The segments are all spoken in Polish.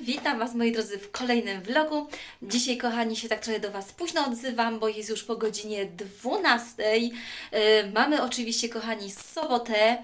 Witam Was moi drodzy w kolejnym vlogu. Dzisiaj kochani się tak trochę do Was późno odzywam, bo jest już po godzinie 12. Yy, mamy oczywiście kochani sobotę.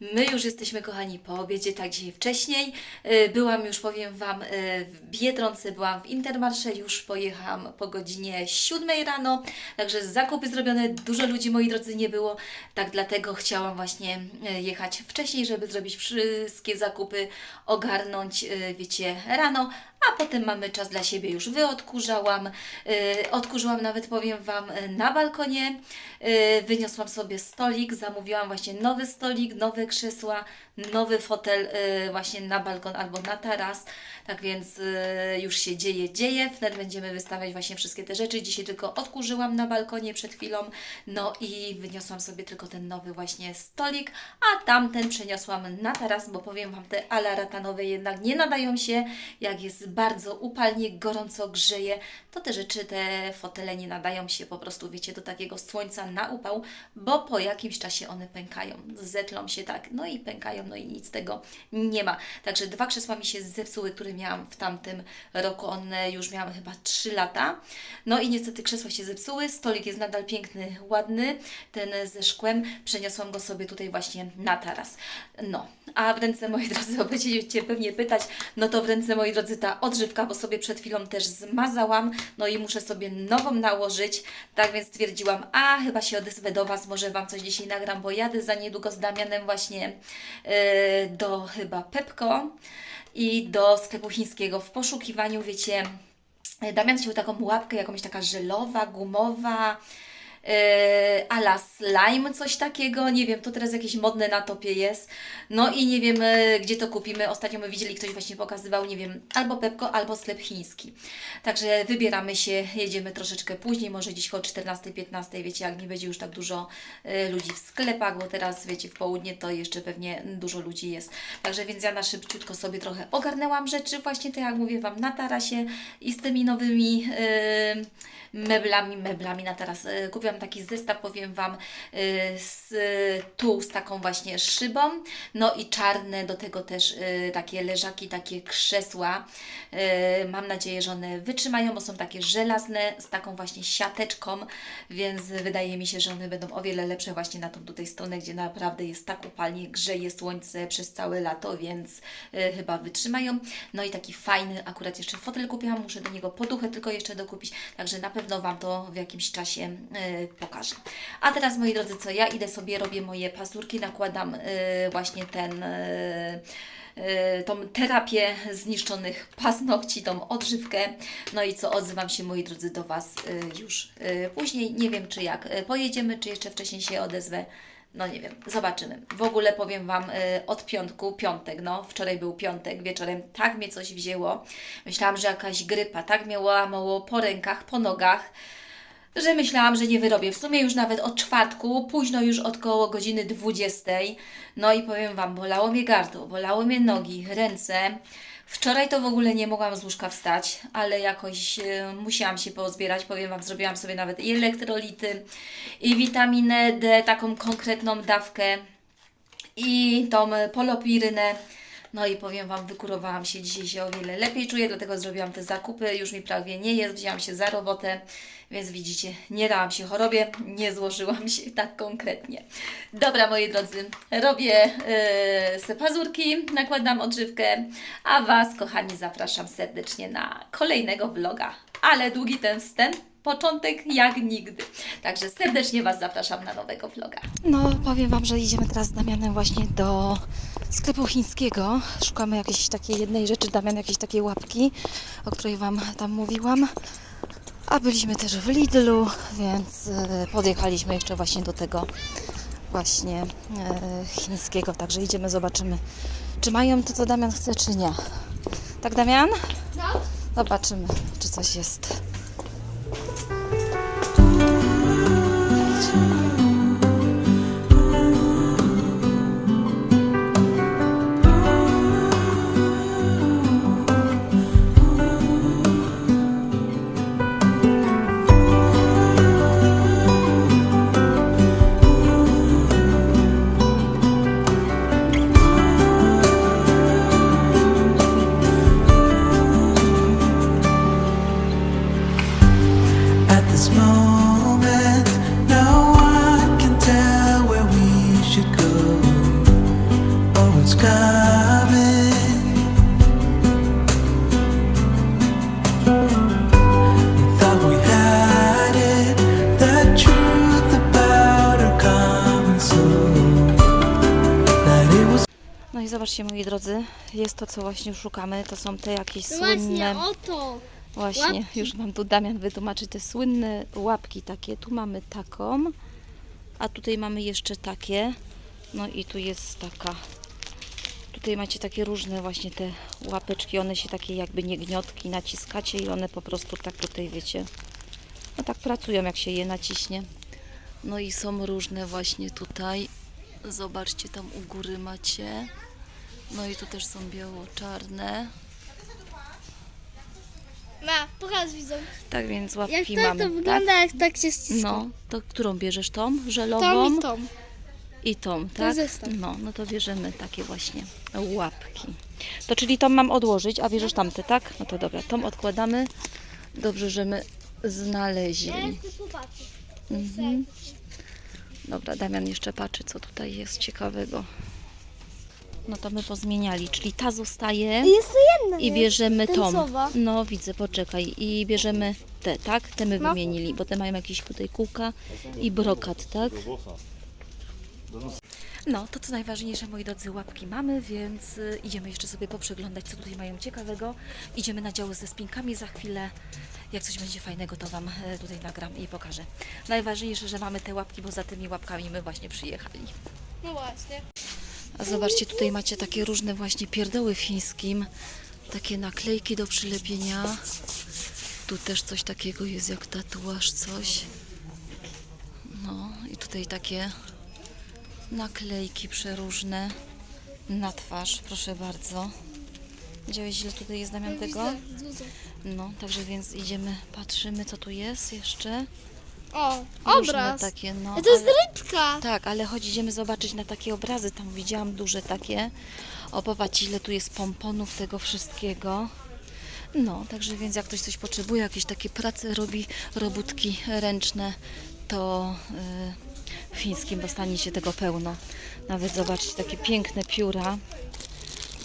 My już jesteśmy kochani po obiedzie, tak dzisiaj wcześniej. Yy, byłam już powiem Wam yy, w Biedronce, byłam w Intermarsze, już pojechałam po godzinie 7 rano. Także zakupy zrobione, dużo ludzi moi drodzy nie było. Tak dlatego chciałam właśnie yy, jechać wcześniej, żeby zrobić wszystkie zakupy, ogarnąć, wiecie, rano, a potem mamy czas dla siebie. Już wyodkurzałam, yy, odkurzyłam nawet powiem Wam yy, na balkonie, yy, wyniosłam sobie stolik, zamówiłam właśnie nowy stolik, nowe krzesła, nowy fotel yy, właśnie na balkon albo na taras. Tak więc yy, już się dzieje, dzieje. Wtedy będziemy wystawiać właśnie wszystkie te rzeczy. Dzisiaj tylko odkurzyłam na balkonie przed chwilą, no i wyniosłam sobie tylko ten nowy właśnie stolik, a tamten przeniosłam na taras, bo powiem Wam, te alaratanowe jednak nie nadają się, jak jest bardzo upalnie, gorąco grzeje, to te rzeczy, te fotele nie nadają się po prostu, wiecie, do takiego słońca na upał, bo po jakimś czasie one pękają, zetlą się tak, no i pękają, no i nic tego nie ma. Także dwa krzesła mi się zepsuły, które miałam w tamtym roku, one już miałam chyba 3 lata, no i niestety krzesła się zepsuły, stolik jest nadal piękny, ładny, ten ze szkłem, przeniosłam go sobie tutaj właśnie na taras. No, a w ręce, moi drodzy, bo będziecie pewnie pytać, no to w ręce, moi drodzy, ta odżywka, bo sobie przed chwilą też zmazałam, no i muszę sobie nową nałożyć, tak więc stwierdziłam, a chyba się odezwę do Was, może Wam coś dzisiaj nagram, bo jadę za niedługo z Damianem właśnie yy, do chyba Pepko i do sklepu chińskiego w poszukiwaniu, wiecie, Damian chciał taką łapkę, jakąś taka żelowa, gumowa, ala slime, coś takiego, nie wiem, to teraz jakieś modne na topie jest, no i nie wiem, yy, gdzie to kupimy, ostatnio my widzieli, ktoś właśnie pokazywał, nie wiem, albo Pepko, albo sklep chiński, także wybieramy się, jedziemy troszeczkę później, może gdzieś koło 14-15, wiecie, jak nie będzie już tak dużo yy, ludzi w sklepach, bo teraz, wiecie, w południe to jeszcze pewnie dużo ludzi jest, także więc ja na szybciutko sobie trochę ogarnęłam rzeczy, właśnie tak jak mówię Wam, na tarasie i z tymi nowymi yy, meblami, meblami na teraz. Yy, kupiłam taki zestaw, powiem Wam, yy, z tu z taką właśnie szybą, no i czarne do tego też yy, takie leżaki, takie krzesła. Mam nadzieję, że one wytrzymają, bo są takie żelazne z taką właśnie siateczką, więc wydaje mi się, że one będą o wiele lepsze właśnie na tą tutaj stronę, gdzie naprawdę jest tak upalnie, grzeje słońce przez całe lato, więc chyba wytrzymają. No i taki fajny, akurat jeszcze fotel kupiłam, muszę do niego poduchę tylko jeszcze dokupić, także na pewno Wam to w jakimś czasie yy, pokażę. A teraz moi drodzy, co ja idę sobie, robię moje pazurki, nakładam yy, właśnie ten yy, tą terapię zniszczonych paznokci, tą odżywkę. No i co, odzywam się moi drodzy do Was już później. Nie wiem czy jak pojedziemy, czy jeszcze wcześniej się odezwę. No nie wiem, zobaczymy. W ogóle powiem Wam y, od piątku, piątek, no, wczoraj był piątek, wieczorem tak mnie coś wzięło. Myślałam, że jakaś grypa, tak mnie łamało po rękach, po nogach, że myślałam, że nie wyrobię. W sumie już nawet od czwartku, późno już od koło godziny 20. No i powiem Wam, bolało mnie gardło, bolało mnie nogi, ręce. Wczoraj to w ogóle nie mogłam z łóżka wstać, ale jakoś e, musiałam się pozbierać. Powiem Wam, zrobiłam sobie nawet i elektrolity, i witaminę D, taką konkretną dawkę, i tą polopirynę. No i powiem Wam, wykurowałam się, dzisiaj się o wiele lepiej czuję, dlatego zrobiłam te zakupy, już mi prawie nie jest, wzięłam się za robotę, więc widzicie, nie dałam się chorobie, nie złożyłam się tak konkretnie. Dobra, moi drodzy, robię yy, se pazurki, nakładam odżywkę, a Was, kochani, zapraszam serdecznie na kolejnego vloga, ale długi ten wstęp, początek jak nigdy. Także serdecznie Was zapraszam na nowego vloga. No, powiem Wam, że idziemy teraz z Damianem właśnie do sklepu chińskiego. Szukamy jakiejś takiej jednej rzeczy, Damian jakiejś takiej łapki, o której Wam tam mówiłam. A byliśmy też w Lidlu, więc e, podjechaliśmy jeszcze właśnie do tego właśnie e, chińskiego. Także idziemy, zobaczymy, czy mają to, co Damian chce, czy nie. Tak, Damian? No, Zobaczymy, czy coś jest. Zobaczcie moi drodzy, jest to co właśnie szukamy, to są te jakieś słynne... właśnie, oto. Właśnie, Łapki. już Wam tu Damian wytłumaczy te słynne łapki takie. Tu mamy taką, a tutaj mamy jeszcze takie. No i tu jest taka. Tutaj macie takie różne właśnie te łapeczki, one się takie jakby niegniotki naciskacie i one po prostu tak tutaj wiecie. No tak pracują jak się je naciśnie. No i są różne właśnie tutaj. Zobaczcie tam u góry macie. No i tu też są biało-czarne. Ma, pokaż widzą. Tak więc łapki Jak tak mamy. to wygląda, jak tak się ściska. No, to którą bierzesz tą? Żelową Tom i tom. i tą, tak? zestaw. No, no to bierzemy takie właśnie łapki. To czyli tą mam odłożyć, a bierzesz tamte, tak? No to dobra, tą odkładamy. Dobrze, że my znaleźli. chcę popatrzeć. Mhm. Dobra, Damian jeszcze patrzy, co tutaj jest ciekawego. No to my pozmieniali, czyli ta zostaje I Jest to jedna, i nie? bierzemy tą. Tęcowa. No widzę, poczekaj. I bierzemy te, tak? Te my No. wymienili, bo te mają jakieś tutaj kółka i brokat, tak? No, to co najważniejsze, moi drodzy, łapki mamy, więc y, idziemy jeszcze sobie poprzeglądać, co tutaj mają ciekawego. Idziemy na działy ze spinkami za chwilę. Jak coś będzie fajnego, to Wam e, tutaj nagram i pokażę. Najważniejsze, że mamy te łapki, bo za tymi łapkami my właśnie przyjechali. No właśnie. A zobaczcie, tutaj macie takie różne właśnie pierdoły w chińskim. Takie naklejki do przylepienia. Tu też coś takiego jest jak tatuaż, coś. No i tutaj takie naklejki przeróżne na twarz, proszę bardzo. Widziałeś, ile tutaj jest Damian tego? Dużo. No, także więc idziemy, patrzymy co tu jest jeszcze. O, obraz. takie, no. to jest ale- rybka. tak, ale chodź, idziemy zobaczyć na takie obrazy. Tam widziałam duże takie. O, popatrz, ile tu jest pomponów tego wszystkiego. No, także więc jak ktoś coś potrzebuje, jakieś takie prace robi, robótki ręczne, to y, w fińskim dostanie się tego pełno. Nawet zobaczcie, takie piękne pióra.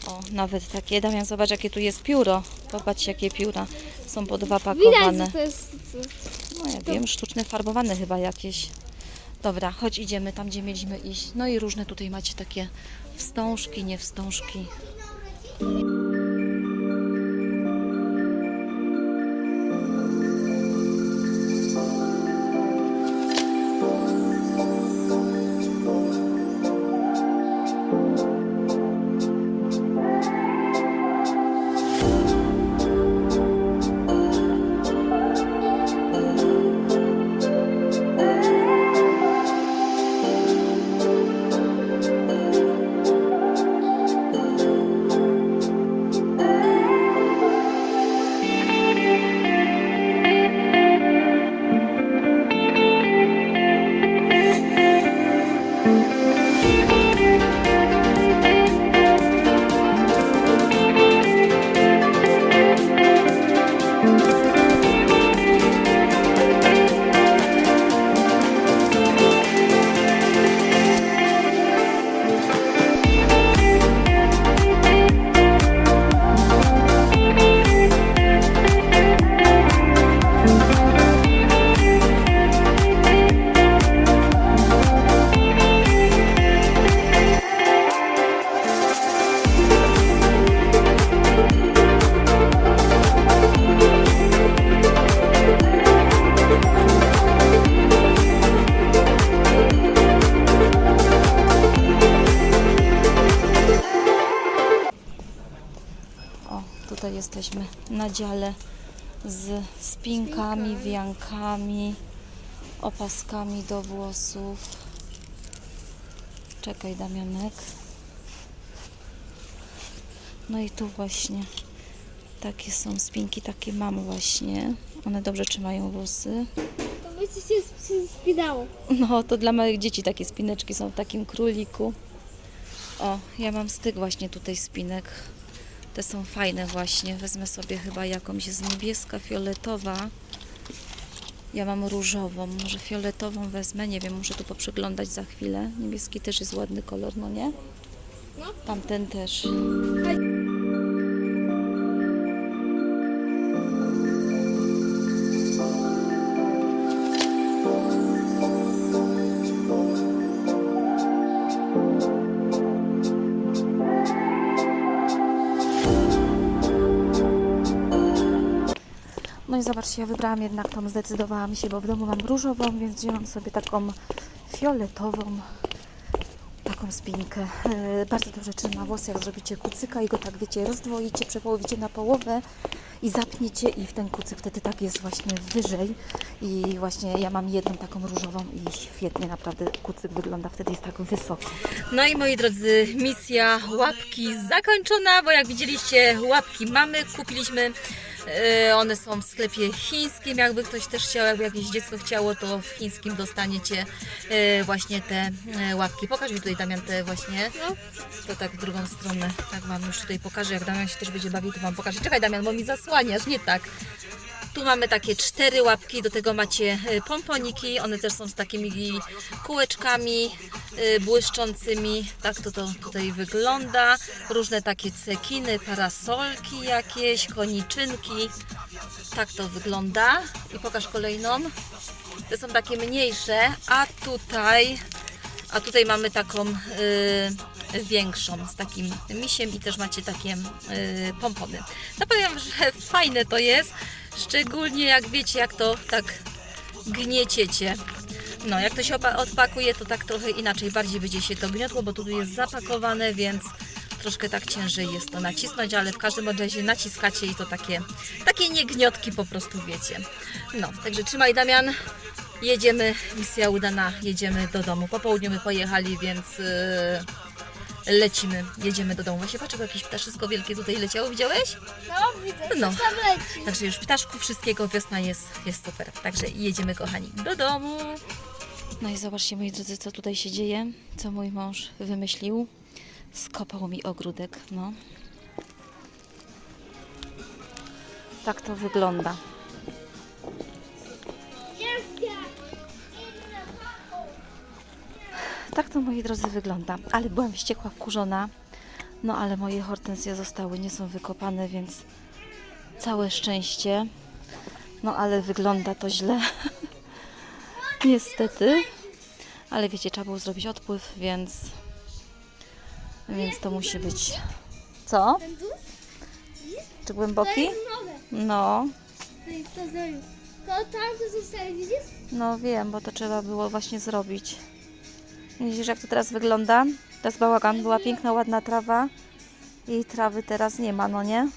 O, nawet takie. Damian, zobacz, jakie tu jest pióro. Popatrz, jakie pióra. Są po dwa Widać, pakowane. że to jest... No ja wiem, sztuczne farbowane chyba jakieś. Dobra, chodź idziemy tam, gdzie mieliśmy iść. No i różne tutaj macie takie wstążki, nie wstążki. Opaskami do włosów. Czekaj, Damianek. No i tu właśnie takie są spinki, takie mam właśnie. One dobrze trzymają włosy. To by ci się sp- spidało. No, to dla małych dzieci takie spineczki są w takim króliku. O, ja mam styk właśnie tutaj spinek. Te są fajne właśnie. Wezmę sobie chyba jakąś z niebieska, fioletowa. Ja mam różową, może fioletową wezmę, nie wiem, muszę tu poprzyglądać za chwilę. Niebieski też jest ładny kolor, no nie? No. Tamten też. I zobaczcie, ja wybrałam jednak tą, zdecydowałam się, bo w domu mam różową, więc wzięłam sobie taką fioletową, taką spinkę. E, bardzo dobrze trzyma włosy, jak zrobicie kucyka i go tak, wiecie, rozdwoicie, przepołowicie na połowę i zapniecie i w ten kucyk wtedy tak jest właśnie wyżej i właśnie ja mam jedną taką różową i świetnie naprawdę kucyk wygląda, wtedy jest tak wysoko. No i moi drodzy, misja łapki zakończona, bo jak widzieliście łapki mamy, kupiliśmy E, One są w sklepie chińskim. Jakby ktoś też chciał, jakby jakieś dziecko chciało, to w chińskim dostaniecie e, właśnie te e, łapki. Pokaż mi tutaj Damian te właśnie. No. To tak w drugą stronę. Tak Wam już tutaj pokażę. Jak Damian się też będzie bawił, to Wam pokażę. Czekaj Damian, bo mi zasłaniasz, nie tak. Tu mamy takie cztery łapki, do tego macie e, pomponiki, one też są z takimi kółeczkami e, błyszczącymi. Tak to, to tutaj wygląda. Różne takie cekiny, parasolki jakieś, koniczynki. Tak to wygląda. I pokaż kolejną. Te są takie mniejsze, a tutaj, a tutaj mamy taką y, większą z takim misiem i też macie takie y, pompony. No powiem, że fajne to jest, szczególnie jak wiecie, jak to tak gnieciecie. No, jak to się odpakuje, to tak trochę inaczej, bardziej będzie się to gniotło, bo tu jest zapakowane, więc troszkę tak ciężej jest to nacisnąć, ale w każdym razie naciskacie i to takie, takie niegniotki po prostu wiecie. No, także trzymaj Damian, jedziemy, misja udana, jedziemy do domu. Po południu my pojechali, więc yy, lecimy, jedziemy do domu. Właśnie patrz, jak jakieś ptaszysko wielkie tutaj leciało, widziałeś? No, widzę, No. coś tam leci. Także już ptaszków, wszystkiego, wiosna jest, jest super. Także jedziemy, kochani, do domu. No i zobaczcie, moi drodzy, co tutaj się dzieje, co mój mąż wymyślił. Skopał mi ogródek, no. Tak to wygląda. Tak to, moi drodzy, wygląda. Ale byłam wściekła, wkurzona. No ale moje hortensje zostały, nie są wykopane, więc całe szczęście. No ale wygląda to źle. Niestety. Ale wiecie, trzeba było zrobić odpływ, więc więc to musi być. Co? Czy głęboki? No. To tam to zostaje, widzisz? no wiem, bo to trzeba było właśnie zrobić. Widzisz, jak to teraz wygląda? Teraz bałagan, była piękna, ładna trawa i trawy teraz nie ma, no nie?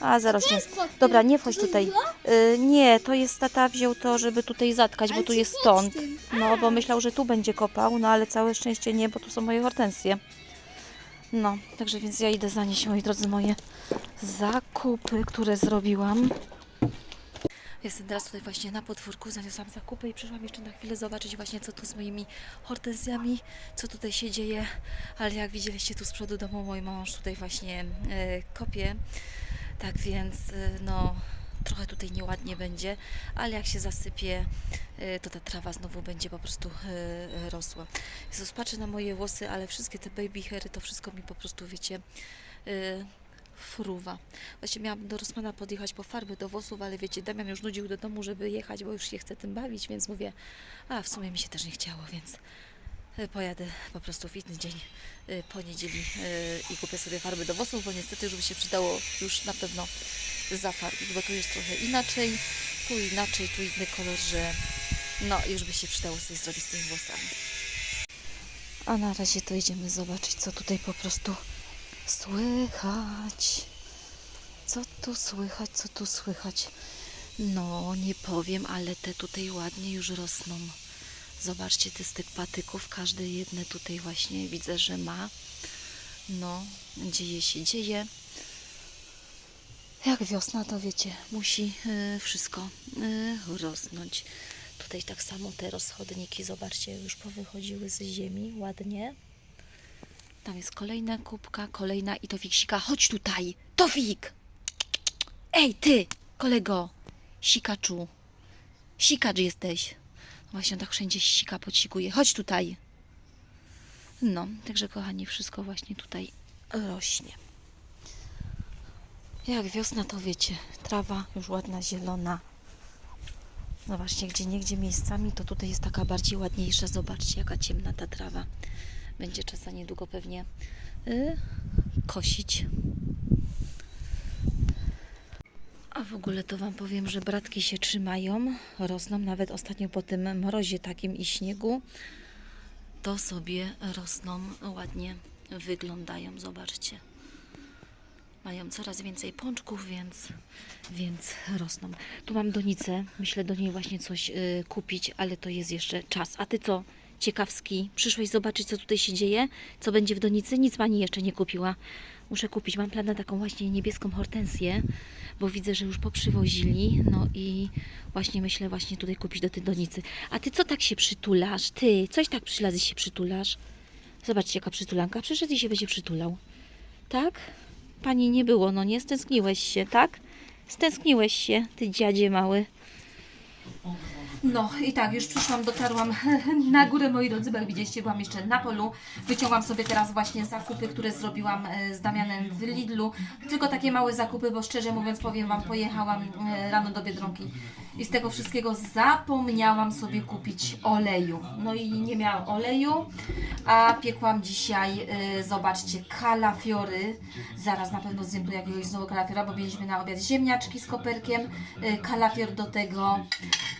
A, pod tym? Dobra, nie wchodź tutaj. Y, nie, to jest tata wziął to, żeby tutaj zatkać, bo tu jest stąd. No, bo myślał, że tu będzie kopał, no ale całe szczęście nie, bo tu są moje hortensje. No, także więc ja idę zanieść, moi drodzy, moje zakupy, które zrobiłam. Jestem teraz tutaj właśnie na podwórku, zaniosłam zakupy i przyszłam jeszcze na chwilę zobaczyć właśnie co tu z moimi hortensjami, co tutaj się dzieje, ale jak widzieliście tu z przodu domu mój mąż tutaj właśnie e, kopie, tak więc e, no trochę tutaj nieładnie będzie, ale jak się zasypie, e, to ta trawa znowu będzie po prostu rosła. Jezus, patrzę na moje włosy, ale wszystkie te baby hairy, to wszystko mi po prostu, wiecie, fruwa. Właśnie miałam do Rosmana podjechać po farby do włosów, ale wiecie, Damian już nudził do domu, żeby jechać, bo już się chce tym bawić, więc mówię, a w sumie mi się też nie chciało, więc e, pojadę po prostu w inny dzień e, po niedzieli e, i kupię sobie farby do włosów, bo niestety już by się przydało już na pewno zafarbić, bo tu jest trochę inaczej, tu inaczej, tu inny kolor, że no już by się przydało sobie zrobić z tymi włosami. A na razie to idziemy zobaczyć, co tutaj po prostu słychać. Co tu słychać, co tu słychać? No, nie powiem, ale te tutaj ładnie już rosną. Zobaczcie, te z tych patyków, każde jedne tutaj właśnie widzę, że ma. No, dzieje się, dzieje. Jak wiosna, to wiecie, musi y, wszystko y, rosnąć. Tutaj tak samo te rozchodniki, zobaczcie, już powychodziły z ziemi ładnie. Tam jest kolejna kubka, kolejna i to Wiksika. Chodź tutaj! To Wik! Ej, ty, kolego! Sikaczu. Sikacz jesteś. Właśnie on tak wszędzie sika, podsikuje. Chodź tutaj. No, także kochani, wszystko właśnie tutaj rośnie. Jak wiosna, to wiecie, trawa już ładna, zielona. Zobaczcie, gdzie niegdzie miejscami, to tutaj jest taka bardziej ładniejsza. Zobaczcie, jaka ciemna ta trawa. Będzie czas za niedługo pewnie y, kosić. A w ogóle to Wam powiem, że bratki się trzymają, rosną, nawet ostatnio po tym mrozie takim i śniegu, to sobie rosną, ładnie wyglądają, zobaczcie. Mają coraz więcej pączków, więc, więc rosną. Tu mam donicę, myślę do niej właśnie coś y, kupić, ale to jest jeszcze czas. A Ty co, ciekawski, przyszłeś zobaczyć, co tutaj się dzieje? Co będzie w donicy? Nic Pani jeszcze nie kupiła. Muszę kupić, mam plan na taką właśnie niebieską hortensję, bo widzę, że już poprzywozili, no i właśnie myślę właśnie tutaj kupić do tej donicy. A Ty co tak się przytulasz? Ty, coś tak przylazy się przytulasz? Zobaczcie, jaka przytulanka. Przyszedł i się będzie przytulał. Tak? Pani nie było, no nie? Stęskniłeś się, tak? Stęskniłeś się, ty dziadzie mały. No i tak, już przyszłam, dotarłam na górę, moi drodzy, bo jak widzieliście, byłam jeszcze na polu. Wyciągam sobie teraz właśnie zakupy, które zrobiłam e, z Damianem w Lidlu. Tylko takie małe zakupy, bo szczerze mówiąc, powiem Wam, pojechałam e, rano do Biedronki i z tego wszystkiego zapomniałam sobie kupić oleju. No i nie miałam oleju, a piekłam dzisiaj, e, zobaczcie, kalafiory. Zaraz na pewno zjem tu jakiegoś znowu kalafiora, bo mieliśmy na obiad ziemniaczki z koperkiem, e, kalafior do tego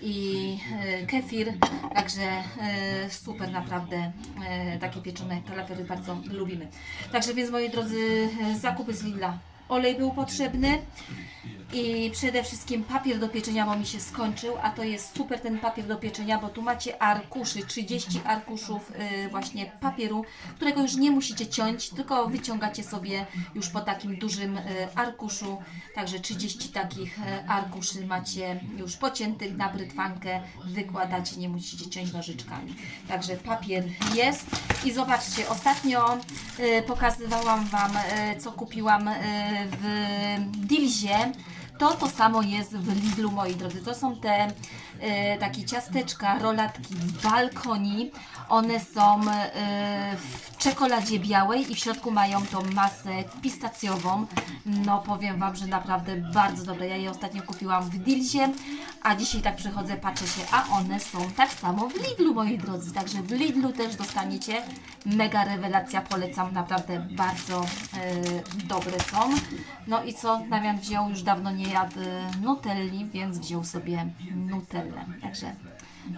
i e, kefir, także e, super naprawdę e, takie pieczone kalafiory bardzo lubimy. Także więc moi drodzy, e, zakupy z Lidla. Olej był potrzebny. I przede wszystkim papier do pieczenia, bo mi się skończył, a to jest super ten papier do pieczenia, bo tu macie arkuszy, 30 arkuszów y, właśnie papieru, którego już nie musicie ciąć, tylko wyciągacie sobie już po takim dużym y, arkuszu, także 30 takich y, arkuszy macie już pociętych na brytwankę, wykładacie, nie musicie ciąć nożyczkami. Także papier jest. I zobaczcie, ostatnio pokazywałam Wam, co kupiłam w Dilzie, to to samo jest w Lidlu, moi drodzy. To są te takie ciasteczka, rolatki balkoni. One są e, w czekoladzie białej i w środku mają tą masę pistacjową. No powiem Wam, że naprawdę bardzo dobre. Ja je ostatnio kupiłam w Dilzie, a dzisiaj tak przychodzę, patrzę się, a one są tak samo w Lidlu, moi drodzy. Także w Lidlu też dostaniecie. Mega rewelacja, polecam. Naprawdę bardzo e, dobre są. No i co? Damian wziął, już dawno nie jadł e, nutelli, więc wziął sobie nutellę. Także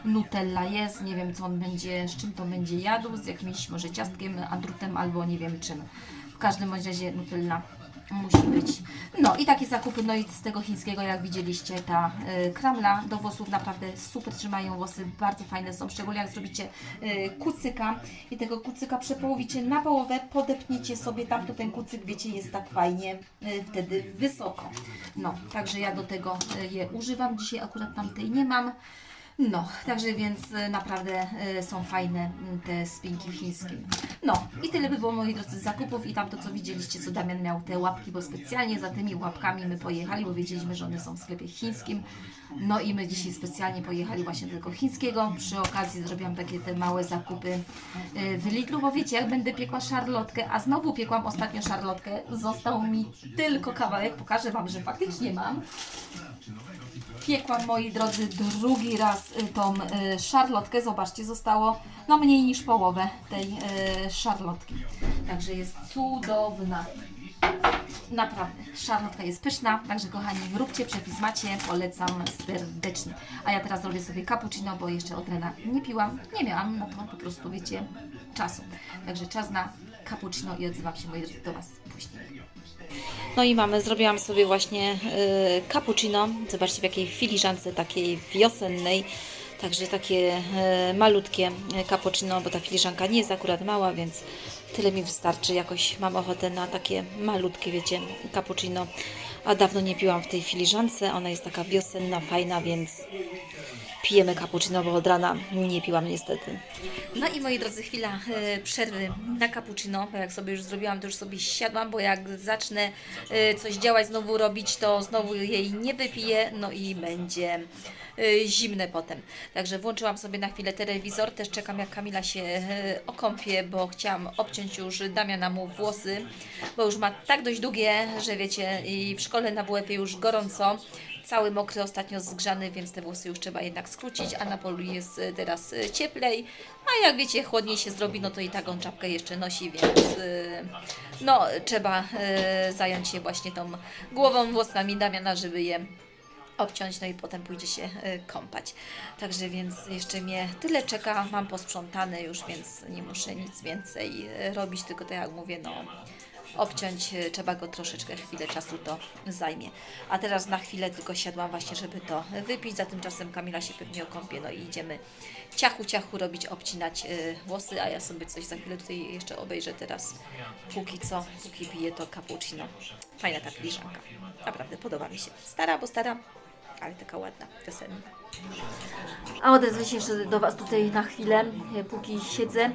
nutella jest, nie wiem co on będzie, z czym to będzie jadł, z jakimś może ciastkiem, andrutem albo nie wiem czym. W każdym razie nutella musi być. No i takie zakupy, no i z tego chińskiego, jak widzieliście, ta y, kramla do włosów naprawdę super trzymają włosy, bardzo fajne są, szczególnie jak zrobicie y, kucyka i tego kucyka przepołowicie na połowę, podepniecie sobie tam, to ten kucyk, wiecie, jest tak fajnie y, wtedy wysoko. No, także ja do tego y, je używam, dzisiaj akurat tamtej nie mam. No, także więc y, naprawdę y, są fajne te spinki w chińskim. No i tyle by było moi drodzy zakupów i tam to co widzieliście, co Damian miał te łapki, bo specjalnie za tymi łapkami my pojechali, bo wiedzieliśmy, że one są w sklepie chińskim. No i my dzisiaj specjalnie pojechali właśnie tego chińskiego. Przy okazji zrobiłam takie te małe zakupy y, w Lidlu, bo wiecie, jak będę piekła szarlotkę, a znowu piekłam ostatnio szarlotkę, został mi tylko kawałek, pokażę Wam, że faktycznie mam. Piekłam, moi drodzy, drugi raz tą y, szarlotkę. Zobaczcie, zostało no mniej niż połowę tej y, szarlotki. Także jest cudowna. Naprawdę, szarlotka jest pyszna, także kochani, róbcie przepis macie, polecam serdecznie. A ja teraz zrobię sobie cappuccino, bo jeszcze od rana nie piłam, nie miałam na to po prostu, wiecie, czasu. Także czas na cappuccino i odzywam się, do Was później. No i mamy, zrobiłam sobie właśnie y, cappuccino. Zobaczcie w jakiej filiżance takiej wiosennej. Także takie y, malutkie y, cappuccino, bo ta filiżanka nie jest akurat mała, więc tyle mi wystarczy. Jakoś mam ochotę na takie malutkie, wiecie, cappuccino. A dawno nie piłam w tej filiżance. Ona jest taka wiosenna, fajna, więc pijemy cappuccino, bo od rana nie piłam niestety. No i moi drodzy, chwila e, przerwy na cappuccino, bo jak sobie już zrobiłam, to już sobie siadłam, bo jak zacznę e, coś działać, znowu robić, to znowu jej nie wypiję, no i będzie e, zimne potem. Także włączyłam sobie na chwilę telewizor, też czekam jak Kamila się e, okąpie, bo chciałam obciąć już Damiana mu włosy, bo już ma tak dość długie, że wiecie, i w szkole na WF już gorąco, cały mokry, ostatnio zgrzany, więc te włosy już trzeba jednak skrócić, a na polu jest y, teraz y, cieplej, a jak wiecie, chłodniej się zrobi, no to i tak on czapkę jeszcze nosi, więc y, no trzeba zająć się właśnie tą głową, włosami Damiana, żeby je obciąć, no i potem pójdzie się kąpać. Także więc jeszcze mnie tyle czeka, mam posprzątane już, więc nie muszę nic więcej robić, tylko tak jak mówię, no obciąć, y, trzeba go troszeczkę, chwilę czasu to zajmie. A teraz na chwilę tylko siadłam właśnie, żeby to wypić, za tymczasem Kamila się pewnie okąpie, no i idziemy ciachu, ciachu robić, obcinać y, włosy, a ja sobie coś za chwilę tutaj jeszcze obejrzę teraz, póki co, póki piję to cappuccino. Fajna ta filiżanka, naprawdę podoba mi się. Stara, bo stara, ale taka ładna, wiosenna. A odezwę się jeszcze do Was tutaj na chwilę, e, póki siedzę.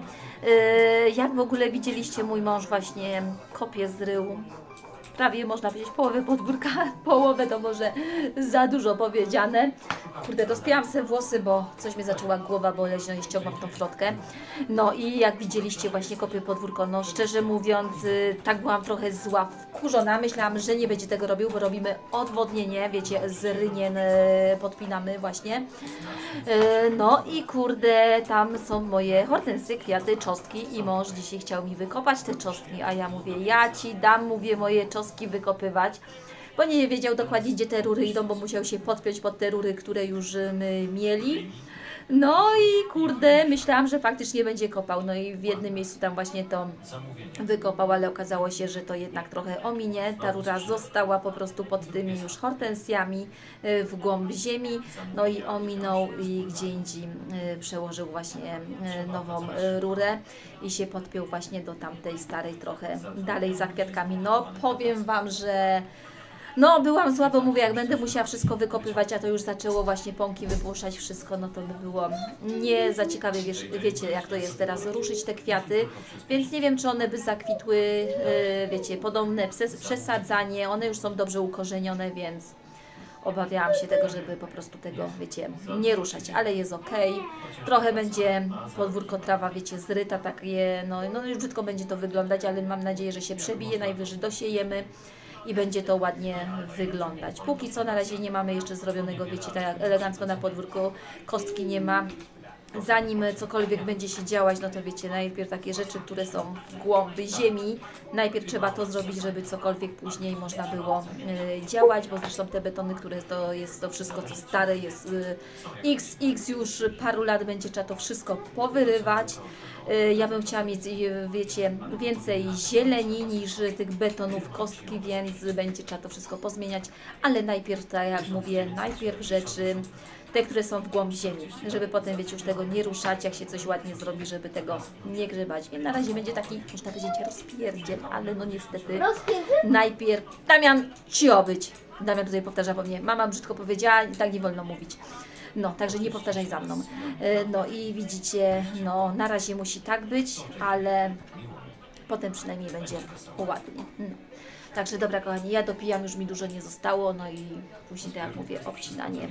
E, Jak w ogóle widzieliście, mój mąż właśnie kopię zrył prawie można powiedzieć połowę podwórka, połowę to może za dużo powiedziane. Kurde, rozpięłam sobie włosy, bo coś mnie zaczęła głowa boleć, no i ściągłam tą frotkę. No i jak widzieliście właśnie kopię podwórko, no szczerze mówiąc, y, tak byłam trochę zła, wkurzona. Myślałam, że nie będzie tego robił, bo robimy odwodnienie, wiecie, z rynien y, podpinamy właśnie. Y, No i kurde, tam są moje hortensy, kwiaty, czosnki i mąż dzisiaj chciał mi wykopać te czosnki, a ja mówię, ja Ci dam, mówię, moje wykopywać, bo nie wiedział dokładnie, gdzie te rury idą, bo musiał się podpiąć pod te rury, które już y, my mieli. No i kurde, myślałam, że faktycznie będzie kopał. No i w jednym miejscu tam właśnie to wykopał, ale okazało się, że to jednak trochę ominie. Ta rura została po prostu pod tymi już hortensjami y, w głąb ziemi. No i ominął i gdzie indziej y, przełożył właśnie y, nową rurę i się podpiął właśnie do tamtej starej trochę dalej za kwiatkami. No powiem Wam, że no, byłam zła, bo mówię, jak będę musiała wszystko wykopywać, a to już zaczęło właśnie pąki wypuszczać wszystko, no to by było nie za ciekawe, wiesz, wiecie jak to jest teraz, ruszyć te kwiaty, więc nie wiem, czy one by zakwitły, yy, wiecie, podobne przes- przesadzanie, one już są dobrze ukorzenione, więc obawiałam się tego, żeby po prostu tego, wiecie, nie ruszać, ale jest ok. Trochę będzie podwórko trawa, wiecie, zryta, takie, no, no już brzydko będzie to wyglądać, ale mam nadzieję, że się przebije, najwyżej dosiejemy i będzie to ładnie wyglądać. Póki co na razie nie mamy jeszcze zrobionego, wiecie, tak elegancko na podwórku, kostki nie ma. Zanim cokolwiek będzie się działać, no to wiecie, najpierw takie rzeczy, które są w głąby ziemi, najpierw trzeba to zrobić, żeby cokolwiek później można było y, działać, bo zresztą te betony, które to jest to wszystko, co stare, jest y, x, x już paru lat będzie trzeba to wszystko powyrywać. Y, Ja bym chciała mieć, wiecie, więcej zieleni niż tych betonów, kostki, więc będzie trzeba to wszystko pozmieniać, ale najpierw, tak jak mówię, najpierw rzeczy, te, które są w głąb ziemi, żeby potem, wiecie, już tego nie ruszać, jak się coś ładnie zrobi, żeby tego nie grzebać. Więc na razie będzie taki, można powiedzieć, rozpierdziel, ale no niestety najpierw, Damian, cio być. Damian tutaj powtarza po mnie, mama brzydko powiedziała i tak nie wolno mówić. No, także nie powtarzaj za mną. E, No i widzicie, no na razie musi tak być, ale potem przynajmniej będzie ładnie. No. Także dobra kochani, ja dopijam, już mi dużo nie zostało, no i później tak jak mówię, obcinanie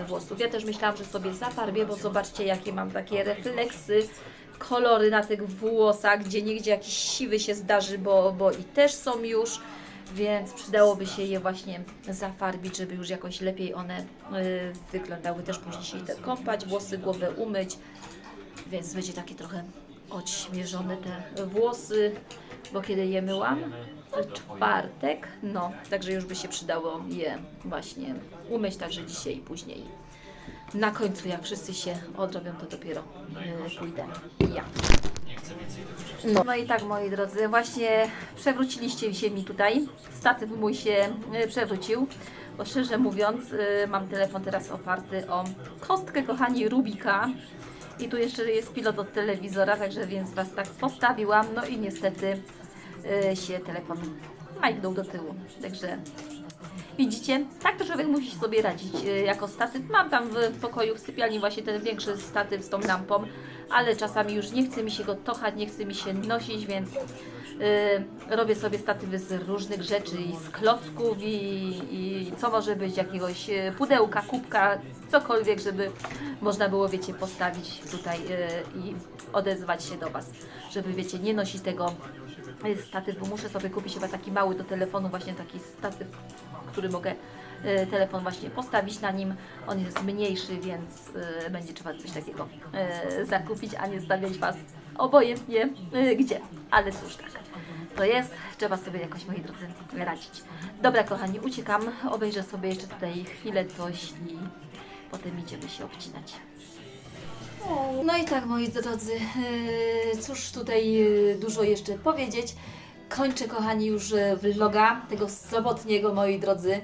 y, włosów. Ja też myślałam, że sobie zafarbię, bo zobaczcie jakie mam takie refleksy, kolory na tych włosach, gdzie niegdzie jakiś siwy się zdarzy, bo, bo i też są już, więc przydałoby się je właśnie zafarbić, żeby już jakoś lepiej one y, wyglądały. Też później się idę kąpać, włosy, głowę umyć, więc będzie takie trochę odświeżone te włosy, bo kiedy je myłam w czwartek, no, także już by się przydało je właśnie umyć, także dzisiaj i później. Na końcu, jak wszyscy się odrobią, to dopiero y, pójdę ja. No. no i tak, moi drodzy, właśnie przewróciliście się mi tutaj. Statyw mój się y, przewrócił, bo szczerze mówiąc, y, mam telefon teraz oparty o kostkę, kochani, Rubika. I tu jeszcze jest pilot od telewizora, także więc Was tak postawiłam. No i niestety się telefon majgnął do tyłu. Także widzicie, tak to człowiek musi sobie radzić y, jako statyw. Mam tam w pokoju, w sypialni właśnie ten większy statyw z tą lampą, ale czasami już nie chce mi się go tochać, nie chce mi się nosić, więc y, robię sobie statywy z różnych rzeczy i z klocków i, i co może być, jakiegoś y, pudełka, kubka, cokolwiek, żeby można było, wiecie, postawić tutaj y, i odezwać się do Was, żeby, wiecie, nie nosić tego y, statywu. Muszę sobie kupić chyba taki mały do telefonu, właśnie taki statyw, który mogę e, telefon właśnie postawić na nim. On jest mniejszy, więc e, będzie trzeba coś takiego e, zakupić, a nie stawiać Was obojętnie gdzie. Ale cóż, tak. To jest, trzeba sobie jakoś, moi drodzy, radzić. Dobra, kochani, uciekam, obejrzę sobie jeszcze tutaj chwilę coś i potem idziemy się obcinać. No i tak, moi drodzy, yy, cóż tutaj yy, dużo jeszcze powiedzieć. Kończę, kochani, już yy, vloga tego sobotniego, moi drodzy.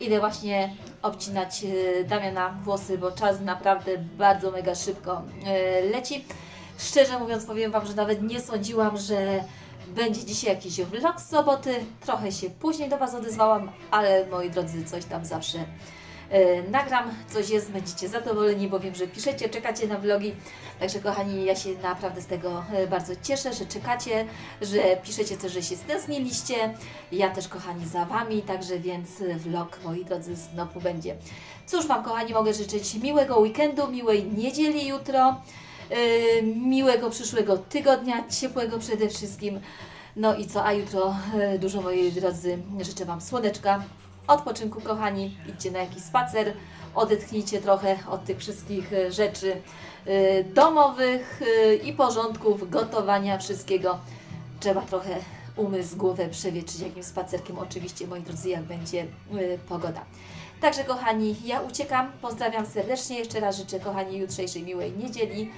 Idę właśnie obcinać Damiana włosy, bo czas naprawdę bardzo mega szybko leci. Szczerze mówiąc, powiem Wam, że nawet nie sądziłam, że będzie dzisiaj jakiś vlog z soboty. Trochę się później do Was odezwałam, ale moi drodzy, coś tam zawsze e, nagram, coś jest, będziecie zadowoleni, bo wiem, że piszecie, czekacie na vlogi. Także kochani, ja się naprawdę z tego e, bardzo cieszę, że czekacie, że piszecie też, że się stęskniliście. Ja też kochani za Wami, także więc e, vlog, moi drodzy, znowu będzie. Cóż Wam kochani, mogę życzyć miłego weekendu, miłej niedzieli jutro, e, miłego przyszłego tygodnia, ciepłego przede wszystkim. No i co, a jutro e, dużo moi drodzy, życzę Wam słoneczka, odpoczynku kochani, idźcie na jakiś spacer, odetchnijcie trochę od tych wszystkich e, rzeczy e, domowych e, i porządków, gotowania, wszystkiego. Trzeba trochę umysł, głowę przewietrzyć jakimś spacerkiem, oczywiście moi drodzy, jak będzie pogoda. Także kochani, ja uciekam, pozdrawiam serdecznie, jeszcze raz życzę kochani jutrzejszej miłej niedzieli.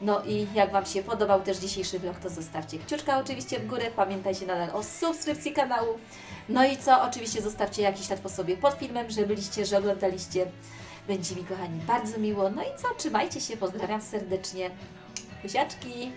No i jak Wam się podobał też dzisiejszy vlog, to zostawcie kciuczka oczywiście w górę. Pamiętajcie nadal o subskrypcji kanału. No i co? Oczywiście zostawcie jakiś ślad po sobie pod filmem, że byliście, że oglądaliście. Będzie mi kochani bardzo miło. No i co? Trzymajcie się, pozdrawiam serdecznie. Buziaczki!